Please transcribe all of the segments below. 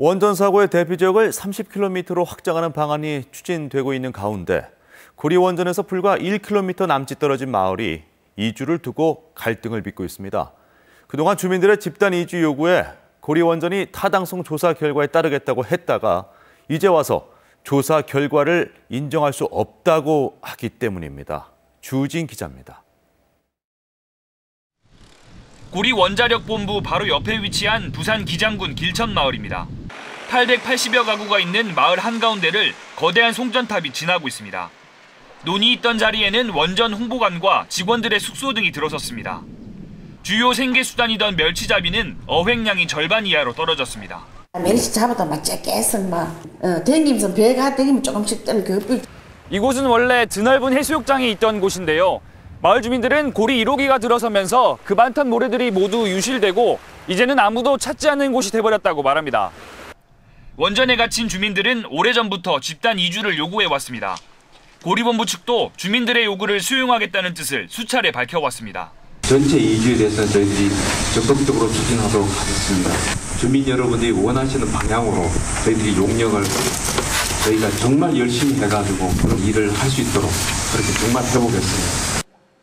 원전 사고의 대피 지역을 30km로 확장하는 방안이 추진되고 있는 가운데 고리 원전에서 불과 1km 남짓 떨어진 마을이 이주를 두고 갈등을 빚고 있습니다. 그동안 주민들의 집단 이주 요구에 고리 원전이 타당성 조사 결과에 따르겠다고 했다가 이제 와서 조사 결과를 인정할 수 없다고 하기 때문입니다. 주진 기자입니다. 고리 원자력 본부 바로 옆에 위치한 부산 기장군 길천 마을입니다. 880여 가구가 있는 마을 한가운데를 거대한 송전탑이 지나고 있습니다. 논이 있던 자리에는 원전 홍보관과 직원들의 숙소 등이 들어섰습니다. 주요 생계수단이던 멸치잡이는 어획량이 절반 이하로 떨어졌습니다. 멸치 잡아도 막 째깨서 막 어, 댕기면서 배가 댕기면 조금씩 떨 그. 이곳은 원래 드넓은 해수욕장이 있던 곳인데요. 마을 주민들은 고리 1호기가 들어서면서 그 많던 모래들이 모두 유실되고 이제는 아무도 찾지 않는 곳이 돼버렸다고 말합니다. 원전에 갇힌 주민들은 오래전부터 집단 이주를 요구해 왔습니다. 고리본부 측도 주민들의 요구를 수용하겠다는 뜻을 수차례 밝혀왔습니다. 전체 이주에 대해서는 저희들이 적극적으로 추진하도록 하겠습니다. 주민 여러분들이 원하시는 방향으로 저희들이 용역을 저희가 정말 열심히 해가지고 그런 일을 할 수 있도록 그렇게 정말 해보겠습니다.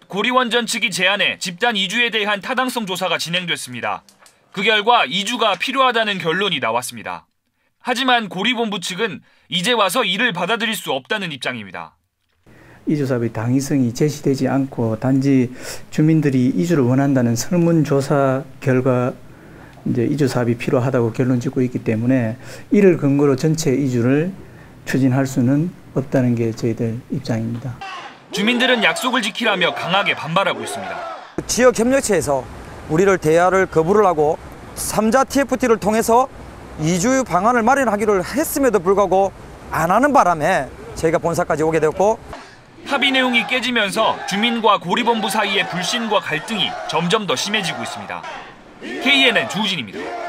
고리원전 측이 제안해 집단 이주에 대한 타당성 조사가 진행됐습니다. 그 결과 이주가 필요하다는 결론이 나왔습니다. 하지만 고리본부 측은 이제 와서 이를 받아들일 수 없다는 입장입니다. 이주 사업의 당위성이 제시되지 않고 단지 주민들이 이주를 원한다는 설문조사 결과 이제 이주 사업이 필요하다고 결론 짓고 있기 때문에 이를 근거로 전체 이주를 추진할 수는 없다는 게 저희들 입장입니다. 주민들은 약속을 지키라며 강하게 반발하고 있습니다. 지역 협력체에서 우리를 대화를 거부를 하고 3자 TFT를 통해서 이주 방안을 마련하기를 했음에도 불구하고 안 하는 바람에 저희가 본사까지 오게 되었고 합의 내용이 깨지면서 주민과 고리본부 사이의 불신과 갈등이 점점 더 심해지고 있습니다. KNN 조우진입니다.